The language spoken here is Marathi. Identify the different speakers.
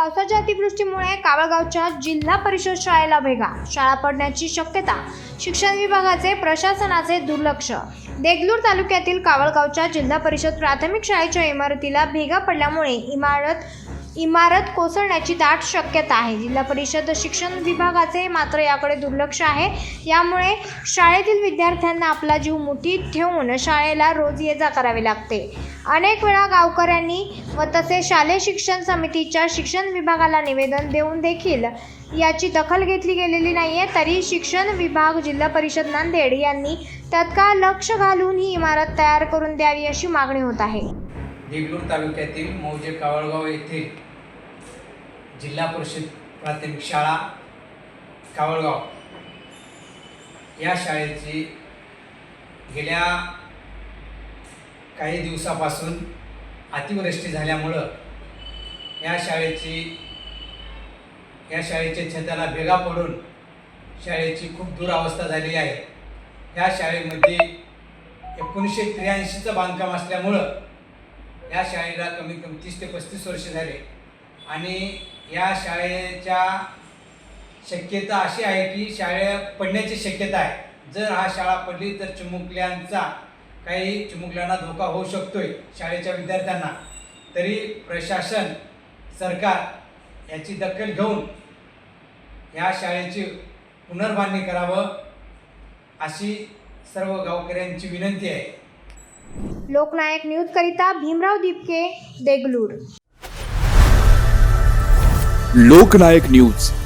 Speaker 1: पावसाच्या अतिवृष्टीमुळे कावळगावच्या जिल्हा परिषद शाळेला भेगा. शाळा पडण्याची शक्यता शिक्षण विभागाचे प्रशासनाचे दुर्लक्ष. देगलूर तालुक्यातील कावळगावच्या जिल्हा परिषद प्राथमिक शाळेच्या इमारतीला भेगा पडल्यामुळे इमारत इमारत कोसळण्याची दाट शक्यता आहे. जिल्हा परिषद शिक्षण विभागाचे मात्र याकडे दुर्लक्ष आहे. यामुळे शाळेतील विद्यार्थ्यांना आपला जीव मुठीत ठेवून शाळेला रोज ये जा करावे लागते. अनेक वेळा गावकऱ्यांनी व तसे शालेय शिक्षण समितीच्या शिक्षण विभागाला निवेदन देऊन देखील याची दखल घेतली गेलेली नाही आहे तरी शिक्षण विभाग जिल्हा परिषद नांदेड यांनी तत्काळ लक्ष घालून ही इमारत तयार करून द्यावी अशी मागणी होत आहे.
Speaker 2: देगलूर तालुक्यातील मौजे कावळगाव येथे जिल्हा परिषद प्राथमिक शाळा कावळगाव या शाळेची गेल्या काही दिवसापासून अतिवृष्टी झाल्यामुळं या शाळेची या शाळेच्या छताला भेगा पडून शाळेची खूप दुरावस्था झालेली आहे. या शाळेमध्ये एकोणीसशे त्र्याऐंशीचं बांधकाम असल्यामुळं या शाळेला कमीत कमी तीस ते पस्तीस वर्ष झाले. आणि या शाळेच्या शक्यता अशी आहे की शाळे पडण्याची शक्यता आहे. जर हा शाळा पडली तर चिमुकल्यांचा काही चिमुकल्यांना धोका होऊ शकतोय शाळेच्या विद्यार्थ्यांना. तरी प्रशासन सरकार याची दखल घेऊन या शाळेची पुनर्बांधणी करावं अशी सर्व गावकऱ्यांची विनंती आहे.
Speaker 1: लोकनायक न्यूज करिता भीमराव दीपके देगलूर.
Speaker 3: लोकनायक न्यूज.